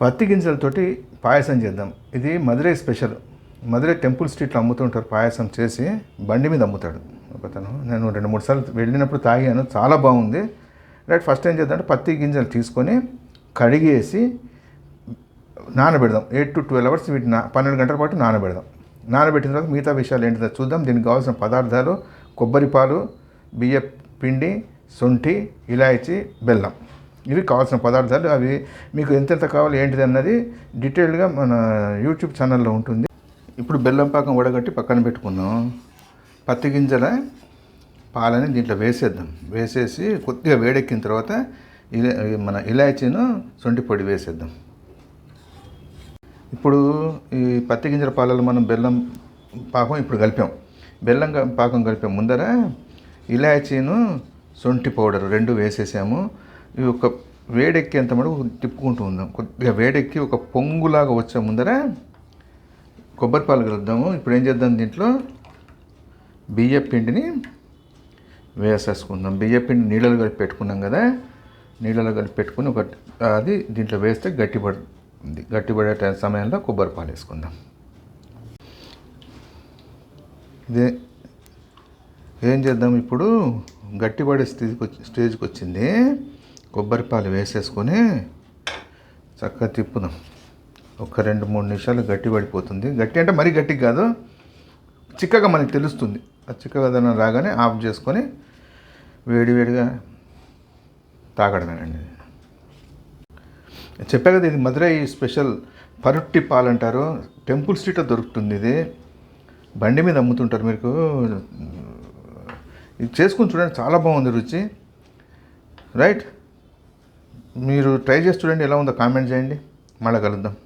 పత్తి గింజలతోటి పాయసం చేద్దాం. ఇది మధురై స్పెషల్. మధురై టెంపుల్ స్ట్రీట్లో అమ్ముతుంటారు పాయసం చేసి బండి మీద అమ్ముతాడు ఒకతను. నేను రెండు మూడు సార్లు వెళ్ళినప్పుడు తాగాను. చాలా బాగుంది. రైట్ ఫస్ట్ ఏం చేద్దాం అంటే పత్తి గింజలు తీసుకొని కడిగేసి నానబెడదాం. ఎయిట్ టు ట్వెల్వ్ అవర్స్ వీటిని నా పన్నెండు గంటల పాటు నానబెడదాం. నానబెట్టిన తర్వాత మిగతా విషయాలు ఏంటిదో చూద్దాం. దీనికి కావాల్సిన పదార్థాలు కొబ్బరి పాలు బియ్య పిండి శొంఠి ఇలాయచి బెల్లం. ఇవి కావాల్సిన పదార్థాలు అవి మీకు ఎంతెంత కావాలి ఏంటిది అన్నది డీటెయిల్డ్గా మన యూట్యూబ్ ఛానల్లో ఉంటుంది. ఇప్పుడు బెల్లం పాకం వడగట్టి పక్కన పెట్టుకుందాం. పత్తి గింజల పాలని దీంట్లో వేసేద్దాం. వేసేసి కొద్దిగా వేడెక్కిన తర్వాత ఇలా మన ఇలాచీను శొంఠి పొడి వేసేద్దాం. ఇప్పుడు ఈ పత్తి గింజల పాలలో మనం బెల్లం పాకం ఇప్పుడు కలిపాం. బెల్లం పాకం కలిపాం ముందర ఇలాచీను శొంఠి పౌడర్ రెండు వేసేసాము. ఇవి ఒక వేడెక్కేంత మటుకు తిప్పుకుంటూ ఉందాం. కొద్దిగా వేడెక్కి ఒక పొంగులాగా వచ్చే ముందర కొబ్బరి పాలు కలుద్దాము. ఇప్పుడు ఏం చేద్దాం దీంట్లో? బియ్య పిండిని వేసేసుకుందాం. బియ్య పిండి నీళ్ళలో కలిపి పెట్టుకున్నాం కదా నీళ్ళలో కలిపి పెట్టుకుని ఒక అది దీంట్లో వేస్తే గట్టిపడుతుంది. గట్టిపడే సమయంలో కొబ్బరి పాలు వేసుకుందాం. ఇదే ఏం చేద్దాం ఇప్పుడు? గట్టిపడే స్థితికి వచ్చి స్టేజ్కి వచ్చింది. కొబ్బరి పాలు వేసేసుకొని చక్కగా తిప్పుదాం. ఒక రెండు మూడు నిమిషాలు గట్టి పడిపోతుంది. గట్టి అంటే మరీ గట్టి కాదు చిక్కగా మనకి తెలుస్తుంది. ఆ చిక్కగా దాన్ని రాగానే ఆఫ్ చేసుకొని వేడివేడిగా తాగడమేనండి. చెప్పా కదా ఇది మధురై స్పెషల్ పరుట్టి పాలు అంటారు. టెంపుల్ స్ట్రీట్లో దొరుకుతుంది ఇది. బండి మీద అమ్ముతుంటారు మీకు ఇది చేసుకుని చూడండి చాలా బాగుంది రుచి. రైట్? మీరు ట్రై చేసి చూడండి ఎలా ఉందో కామెంట్ చేయండి. మళ్ళీ కలుద్దాం.